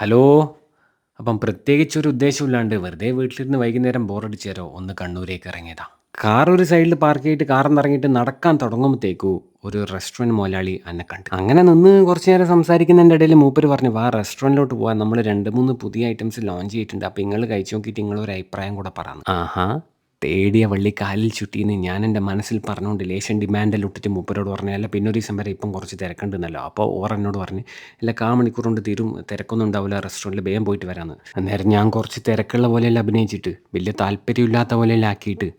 Hello. അപ്പം പ്രത്യേകിച്ച് പ്രത്യേകിച്ചൊരു ഉദ്ദേശമില്ലാണ്ട് വെറുതെ വീട്ടിലിരുന്ന് വൈകുന്നേരം ബോറടിച്ചേരോ ഒന്ന് കണ്ണൂരേക്ക് ഇറങ്ങിയതാ. കാർ ഒരു സൈഡിൽ പാർക്ക് ചെയ്തിട്ട് നിന്ന് നടക്കാൻ തുടങ്ങുമ്പോഴത്തേക്കു ഒരു റെസ്റ്റോറന്റ് മുതലാളി എന്നെ കണ്ടു. അങ്ങനെ നിന്ന് കുറച്ച് നേരം സംസാരിക്കുന്നതിന്റെ ഇടയിൽ മൂപ്പര് പറഞ്ഞു വാ റെസ്റ്റോറന്റിലോട്ട് പോകാൻ നമ്മൾ രണ്ട് മൂന്ന് പുതിയ ഐറ്റംസ് ലോഞ്ച് ചെയ്തിട്ടുണ്ട്. അപ്പോൾ നിങ്ങൾ കഴിച്ചു നോക്കിയിട്ട് നിങ്ങളൊരു അഭിപ്രായം കൂടെ പറഞ്ഞു ആഹാ. തേടിയ വള്ളി കാലിൽ ചുറ്റിയെന്ന് ഞാൻ എന്റെ മനസ്സിൽ പറഞ്ഞുകൊണ്ട് ലേശം ഡിമാൻഡിൽ ഇട്ടിട്ട് മൂപ്പരോട് പറഞ്ഞു അല്ല പിന്നെ ഒരു ദിവസം വരെ ഇപ്പം കുറച്ച് തിരക്കുണ്ടെന്നല്ലോ. അപ്പോൾ ഓർ എന്നോട് പറഞ്ഞ് ഇല്ല കാ മണിക്കൂർ കൊണ്ട് തീരും തിരക്കൊന്നും ഉണ്ടാവില്ല റെസ്റ്റോറന്റിൽ വേഗം പോയിട്ട് വരാമെന്ന് അന്നേരം ഞാൻ കുറച്ച് തിരക്കുള്ള പോലെയല്ല അഭിനയിച്ചിട്ട് വലിയ താല്പര്യമില്ലാത്ത പോലെയല്ല ആക്കിയിട്ട്.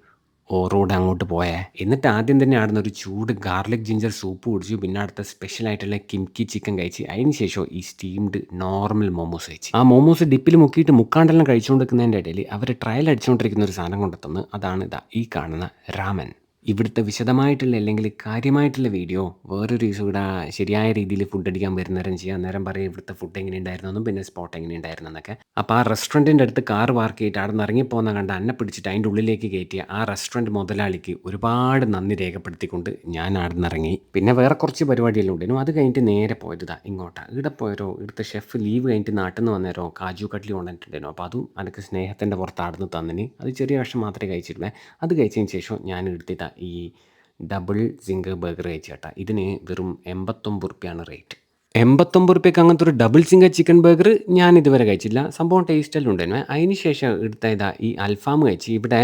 ഓറോഡ് അങ്ങോട്ട് പോയേ. എന്നിട്ട് ആദ്യം തന്നെ ആടുന്ന ഒരു ചൂട് ഗാർലിക് ജിഞ്ചർ സൂപ്പ് കുടിച്ചു. പിന്നെ അടുത്ത സ്പെഷ്യൽ ആയിട്ടുള്ള കിംകി ചിക്കൻ കഴിച്ച്. അതിന് ശേഷം ഈ സ്റ്റീംഡ് നോർമൽ മോമോസ് കഴിച്ച്. ആ മോമോസ് ഡിപ്പിൽ മുക്കിയിട്ട് മുക്കാണ്ടെല്ലാം കഴിച്ചുകൊണ്ടിരിക്കുന്നതിന്റെ ഇടയിൽ അവർ ട്രയൽ അടിച്ചുകൊണ്ടിരിക്കുന്ന ഒരു സാധനം കൊണ്ടെത്തുന്നത് അതാണ് ഇതാ ഈ കാണുന്ന രാമൻ ഇവിടുത്തെ വിശദമായിട്ടുള്ള അല്ലെങ്കിൽ കാര്യമായിട്ടുള്ള വീഡിയോ വേറൊരു ദിവസം ഇവിടെ ശരിയായ രീതിയിൽ ഫുഡ് അടിക്കാൻ വരുന്നേരം ചെയ്യാം. അന്നേരം പറയും ഇവിടുത്തെ ഫുഡ് എങ്ങനെ ഉണ്ടായിരുന്നെന്നും പിന്നെ സ്പോട്ട് എങ്ങനെ ഉണ്ടായിരുന്നു എന്നൊക്കെ അപ്പോൾ ആ റെസ്റ്റോറന്റിന്റെ അടുത്ത് കാർ പാർക്ക് ചെയ്തിട്ട് അവിടെ നിന്ന് ഇറങ്ങിപ്പോകുന്ന കണ്ട് അന്നെ പിടിച്ചിട്ട് അതിന്റെ ഉള്ളിലേക്ക് കയറ്റിയ ആ റെസ്റ്റോറന്റ് മുതലാളിക്ക് ഒരുപാട് നന്ദി രേഖപ്പെടുത്തിക്കൊണ്ട് ഞാൻ അവിടെ നിന്ന് ഇറങ്ങി. പിന്നെ വേറെ കുറച്ച് പരിപാടിയെല്ലാം ഉണ്ടായിരുന്നു അത് കഴിഞ്ഞിട്ട് നേരെ പോയതാ ഇങ്ങോട്ടാ. ഇവിടെ പോയരോ ഇവിടുത്തെ ഷെഫ് ലീവ് കഴിഞ്ഞിട്ട് നാട്ടിൽ നിന്ന് വന്നേരോ കാജു കട്ട്ലി കൊണ്ടിട്ടുണ്ടായിരുന്നു അപ്പോൾ അതും എനിക്ക് സ്നേഹത്തിന്റെ പുറത്ത് അവിടെ നിന്ന് തന്നിന്. അത് ചെറിയ വർഷം മാത്രമേ കഴിച്ചിട്ടുള്ളൂ. അത് കഴിച്ചതിന് ശേഷം ഞാൻ എടുത്തിട്ടാ ഈ ഡബിൾ സിംഗർ ബർഗർ കഴിച്ചേട്ടാ. ഇതിന് വെറും എൺപത്തൊമ്പത് റുപ്യാണ് റേറ്റ് എൺപത്തൊമ്പത് റുപ്യക്ക് അങ്ങനത്തെ ഒരു ഡബിൾ സിംഗർ ചിക്കൻ ബർഗർ ഞാൻ ഇതുവരെ കഴിച്ചില്ല. സംഭവം ടേസ്റ്റെല്ലാം ഉണ്ടായിരുന്നു അതിന് ശേഷം എടുത്ത ഇതാ ഈ അൽഫാം കഴിച്ച്. ഇവിടെ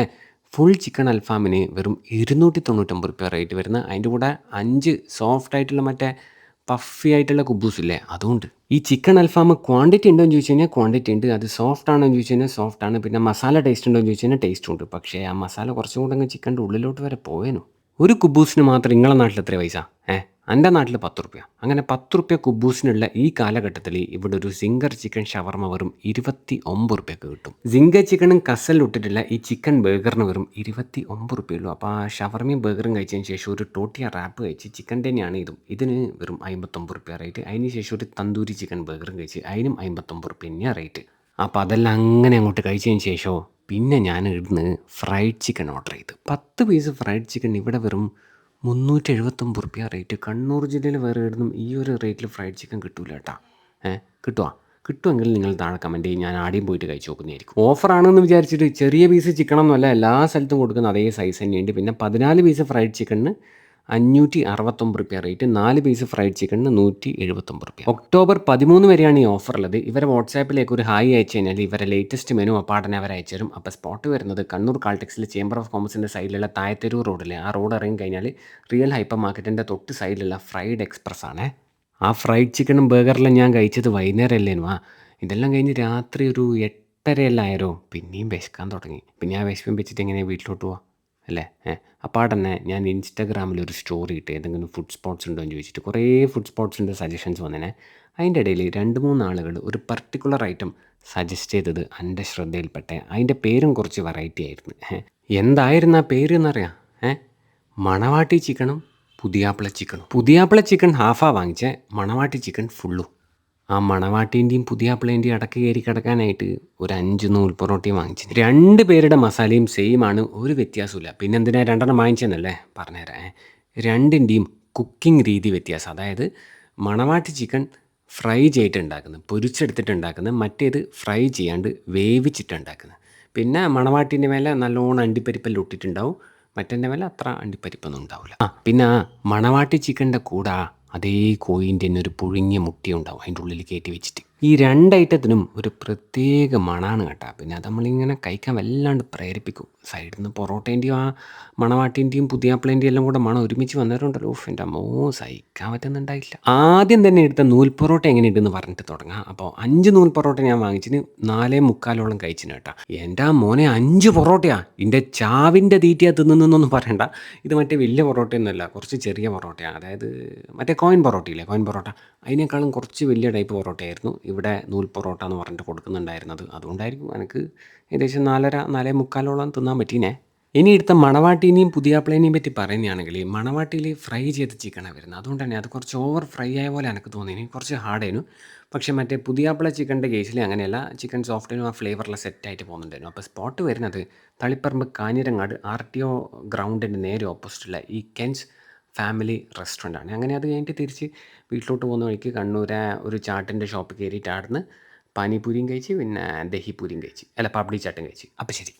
ഫുൾ ചിക്കൻ അൽഫാമിന് വെറും ഇരുന്നൂറ്റി തൊണ്ണൂറ്റൊമ്പത് റുപ്യ റേറ്റ് വരുന്ന. അതിന്റെ കൂടെ അഞ്ച് സോഫ്റ്റ് ആയിട്ടുള്ള മറ്റേ പഫി ആയിട്ടുള്ള കുബൂസ് ഇല്ലേ? അതുകൊണ്ട് ഈ ചിക്കൻ അൽഫാം ക്വാണ്ടിറ്റി ഉണ്ടോ എന്ന് ചോദിച്ചു കഴിഞ്ഞാൽ ക്വാണ്ടിറ്റി ഉണ്ട്. അത് സോഫ്റ്റ് ആണോ എന്ന് ചോദിച്ചു കഴിഞ്ഞാൽ സോഫ്റ്റ് ആണ്. പിന്നെ മസാല ടേസ്റ്റ് ഉണ്ടോ എന്ന് ചോദിച്ചു കഴിഞ്ഞാൽ ടേസ്റ്റ് ഉണ്ട്. പക്ഷേ ആ മസാല കുറച്ചും കൂടെ അങ്ങ് ചിക്കന്റെ ഉള്ളിലോട്ട് വരെ പോയേനു. ഒരു കുബൂസിന് മാത്രം നിങ്ങളെ നാട്ടിൽ എത്ര പൈസ? ഏ? എന്റെ നാട്ടിൽ പത്ത് റുപ്യ. അങ്ങനെ പത്ത് റുപ്യ കുബൂസിനുള്ള ഈ കാലഘട്ടത്തിൽ ഇവിടെ ഒരു സിംഗർ ചിക്കൻ ഷവർമ വെറും ഇരുപത്തി ഒമ്പത് റുപ്യക്ക് കിട്ടും. സിംഗർ ചിക്കനും കസലിൽ ഇട്ടിട്ടില്ല ഈ ചിക്കൻ ബേഗറിന് വെറും ഇരുപത്തി ഒമ്പത് റുപ്യുള്ളൂ അപ്പോൾ ആ ഷവർമയും ബേഗറും കഴിച്ചതിന് ശേഷം ഒരു ടോട്ടിയ റാപ്പ് കഴിച്ച് ചിക്കൻ തന്നെയാണ് ഇതും. ഇതിന് വെറും അമ്പത്തൊമ്പത് റുപ്യ റേറ്റ്. അതിന് ശേഷം ഒരു തന്തൂരി ചിക്കൻ ബേഗറും കഴിച്ച് അതിനും അമ്പത്തൊമ്പത് റുപ്യ തന്നെയാണ് റേറ്റ്. അപ്പോൾ അതെല്ലാം അങ്ങനെ അങ്ങോട്ട് കഴിച്ചതിന് ശേഷം പിന്നെ ഞാൻ ഇവിടുന്ന് ഫ്രൈഡ് ചിക്കൻ ഓർഡർ ചെയ്തു. പത്ത് പീസ് ഫ്രൈഡ് ചിക്കൻ ഇവിടെ വെറും മുന്നൂറ്റി എഴുപത്തൊമ്പത് റുപ്യ റേറ്റ് കണ്ണൂർ ജില്ലയിൽ വേറെ ഇടുന്നും ഈ ഒരു റേറ്റിൽ ഫ്രൈഡ് ചിക്കൻ കിട്ടൂല കേട്ടാ ഏഹ് കിട്ടുമോ കിട്ടുമെങ്കിൽ നിങ്ങൾ താഴെ കമന്റ് ചെയ്യും. ഞാൻ ആടിയും പോയിട്ട് കഴിച്ച് നോക്കുന്നതായിരിക്കും. ഓഫറാണെന്ന് വിചാരിച്ചിട്ട് ചെറിയ പീസ് ചിക്കണമെന്നല്ല എല്ലാ സ്ഥലത്തും കൊടുക്കുന്ന അതേ സൈസ് തന്നെയുണ്ട്. പിന്നെ പതിനാല് പീസ് ഫ്രൈഡ് ചിക്കണിന് അഞ്ഞൂറ്റി അറുപത്തൊമ്പത് റുപ്യ റേറ്റ് നാല് പീസ് ഫ്രൈഡ് ചിക്കണിന് നൂറ്റി എഴുപത്തൊമ്പത് റുപ്യ. ഒക്ടോബർ പതിമൂന്ന് വരെയാണ് ഈ ഓഫർ ഉള്ളത്. ഇവരെ വാട്സാപ്പിലേക്ക് ഒരു ഹായ് അയച്ചു കഴിഞ്ഞാൽ ഇവരെ ലേറ്റസ്റ്റ് മെനു അപ്പാടനെ അവർ അയച്ചു തരും. അപ്പോൾ സ്പോട്ട് വരുന്നത് കണ്ണൂർ കാൾടെക്സിലെ ചേംബർ ഓഫ് കോമേഴ്സിന്റെ സൈഡിലുള്ള തായത്തെരൂർ റോഡിലെ ആ റോഡ് ഇറങ്ങി കഴിഞ്ഞാൽ റിയൽ ഹൈപ്പർ മാർക്കറ്റിന്റെ തൊട്ട് സൈഡിലുള്ള ഫ്രൈഡ് എക്സ്പ്രസ് ആണ്. ആ ഫ്രൈഡ് ചിക്കനും ബർഗറിലും ഞാൻ കഴിച്ചത് വൈകുന്നേരമല്ലേനു ആ ഇതെല്ലാം കഴിഞ്ഞ് രാത്രി ഒരു എട്ടരയെല്ലാം പിന്നെയും വിശക്കാൻ തുടങ്ങി. പിന്നെ ആ വിശപ്പം വെച്ചിട്ട് എങ്ങനെ വീട്ടിലോട്ട് പോവാം? അല്ലേ? തന്നെ ഞാൻ ഇൻസ്റ്റാഗ്രാമിൽ ഒരു സ്റ്റോറി ഇട്ട് ഏതെങ്കിലും ഫുഡ് സ്പോട്ട്സ് ഉണ്ടോ എന്ന് ചോദിച്ചിട്ട് കുറേ ഫുഡ് സ്പോട്ട്സിന്റെ സജഷൻസ് വന്നേനെ. അതിന്റെ ഇടയിൽ രണ്ട് മൂന്ന് ആളുകൾ ഒരു പർട്ടിക്കുലർ ഐറ്റം സജസ്റ്റ് ചെയ്തത് എന്റെ ശ്രദ്ധയിൽപ്പെട്ടെ അതിന്റെ പേരും കുറച്ച് വെറൈറ്റി ആയിരുന്നു. എന്തായിരുന്നു ആ പേര് എന്നറിയാം ഏഹ് മണവാട്ടി ചിക്കനും പുതിയാപ്പിള ചിക്കനും പുതിയാപ്പിള ചിക്കൻ ഹാഫാ വാങ്ങിച്ചേ മണവാട്ടി ചിക്കൻ ഫുള്ളും ആ മണവാട്ടീന്റെയും പുതിയാപ്പിളേന്റെയും അടക്ക് കയറി കിടക്കാനായിട്ട് ഒരു അഞ്ച് നൂൽ പൊറോട്ടയും വാങ്ങിച്ചു രണ്ട് പേരുടെ മസാലയും സെയിം ആണ് ഒരു വ്യത്യാസമില്ല പിന്നെ എന്തിനാ രണ്ടെണ്ണം വാങ്ങിച്ചെന്നല്ലേ പറഞ്ഞുതരാം രണ്ടിന്റെയും കുക്കിംഗ് രീതി വ്യത്യാസം. അതായത് മണവാട്ടി ചിക്കൻ ഫ്രൈ ചെയ്തിട്ടുണ്ടാക്കുന്നത് പൊരിച്ചെടുത്തിട്ടുണ്ടാക്കുന്നത് മറ്റേത് ഫ്രൈ ചെയ്യാണ്ട് വേവിച്ചിട്ടുണ്ടാക്കുന്നത്. പിന്നെ മണവാട്ടിന്റെ മേലെ നല്ലോണം അണ്ടിപ്പരിപ്പെല്ലാം ഇട്ടിട്ടുണ്ടാവും. മറ്റേന്റെ മേലെ അത്ര അണ്ടിപ്പരിപ്പൊന്നും ഉണ്ടാവില്ല ആ പിന്നെ മണവാട്ടി ചിക്കന്റെ കൂടെ അതേ കോയിന്റെ തന്നെ ഒരു പുഴുങ്ങിയ മുട്ടി ഉണ്ടാവും അതിന്റെ ഉള്ളിൽ കയറ്റി വെച്ചിട്ട്. ഈ രണ്ട് ഐറ്റത്തിനും ഒരു പ്രത്യേക മണമാണ് കേട്ടോ. പിന്നെ അത് നമ്മളിങ്ങനെ കഴിക്കാൻ വല്ലാണ്ട് പ്രേരിപ്പിക്കും. സൈഡിൽ നിന്ന് പൊറോട്ടേന്റെയും ആ മണവാട്ടിന്റെയും പുതിയാപ്പിളേന്റെയും എല്ലാം കൂടെ മണം ഒരുമിച്ച് വന്നവരുണ്ടല്ലോ ഓഫ് എന്റെ അമ്മോ സഹിക്കാൻ പറ്റുന്നുണ്ടായില്ല. ആദ്യം തന്നെ എടുത്ത നൂൽ പൊറോട്ട എങ്ങനെ ഉണ്ടെന്ന് പറഞ്ഞിട്ട് തുടങ്ങാം. അപ്പോൾ അഞ്ച് നൂൽ പൊറോട്ട ഞാൻ വാങ്ങിച്ചിന് നാലേ മുക്കാലോളം കഴിച്ചിന് കേട്ടോ. എന്റെ ആ മോനെ അഞ്ച് പൊറോട്ടയാ. എന്റെ ചാവിന്റെ തീറ്റയാ തിന്നുന്നൊന്നും പറയണ്ട. ഇത് മറ്റേ വലിയ പൊറോട്ടയൊന്നുമല്ല കുറച്ച് ചെറിയ പൊറോട്ടയാണ് അതായത് മറ്റേ കോയിൻ പൊറോട്ടയില്ലേ കോയിൻ പൊറോട്ട? അതിനേക്കാളും കുറച്ച് വലിയ ടൈപ്പ് പൊറോട്ടയായിരുന്നു ഇവിടെ നൂൽ പൊറോട്ട എന്ന് പറഞ്ഞിട്ട് കൊടുക്കുന്നുണ്ടായിരുന്നത്. അതുകൊണ്ടായിരിക്കും എനിക്ക് ഏകദേശം നാലര നാലേ മുക്കാലോളം തിന്നാൻ പറ്റീനെ. ഇനി എടുത്ത മണവാട്ടീനെയും പുതിയാപ്പിളേനെയും പറ്റി പറയുന്നതാണെങ്കിൽ മണവാട്ടിയിൽ ഫ്രൈ ചെയ്ത ചിക്കനാണ് വരുന്നത് അതുകൊണ്ട് തന്നെ അത് കുറച്ച് ഓവർ ഫ്രൈ ആയ പോലെ എനിക്ക് തോന്നി കുറച്ച് ഹാർഡായിരുന്നു പക്ഷേ മറ്റേ പുതിയാപ്പിള ചിക്കന്റെ കേസിൽ അങ്ങനെയല്ല ചിക്കൻ സോഫ്റ്റിനും ആ ഫ്ലേവറിൽ സെറ്റായിട്ട് പോകുന്നുണ്ടായിരുന്നു. അപ്പോൾ സ്പോട്ട് വരുന്നത് Taliparamba Kanhirangad R T O ഗ്രൗണ്ടിന്റെ നേരെ ഓപ്പോസിറ്റുള്ള ഈ കെൻസ് ഫാമിലി റെസ്റ്റോറന്റ് ആണ്. അങ്ങനെ അത് കഴിഞ്ഞിട്ട് തിരിച്ച് വീട്ടിലോട്ട് പോകുന്ന വഴിക്ക് കണ്ണൂരെ ഒരു ചാട്ടിന്റെ ഷോപ്പ് കയറിയിട്ട് അവിടുന്ന് പാനിപൂരിയും കഴിച്ച് പിന്നെ ദഹിപൂരിയും കഴിച്ച്. അല്ല പപ്പടി ചാട്ടും കഴിച്ച്. അപ്പോൾ ശരി.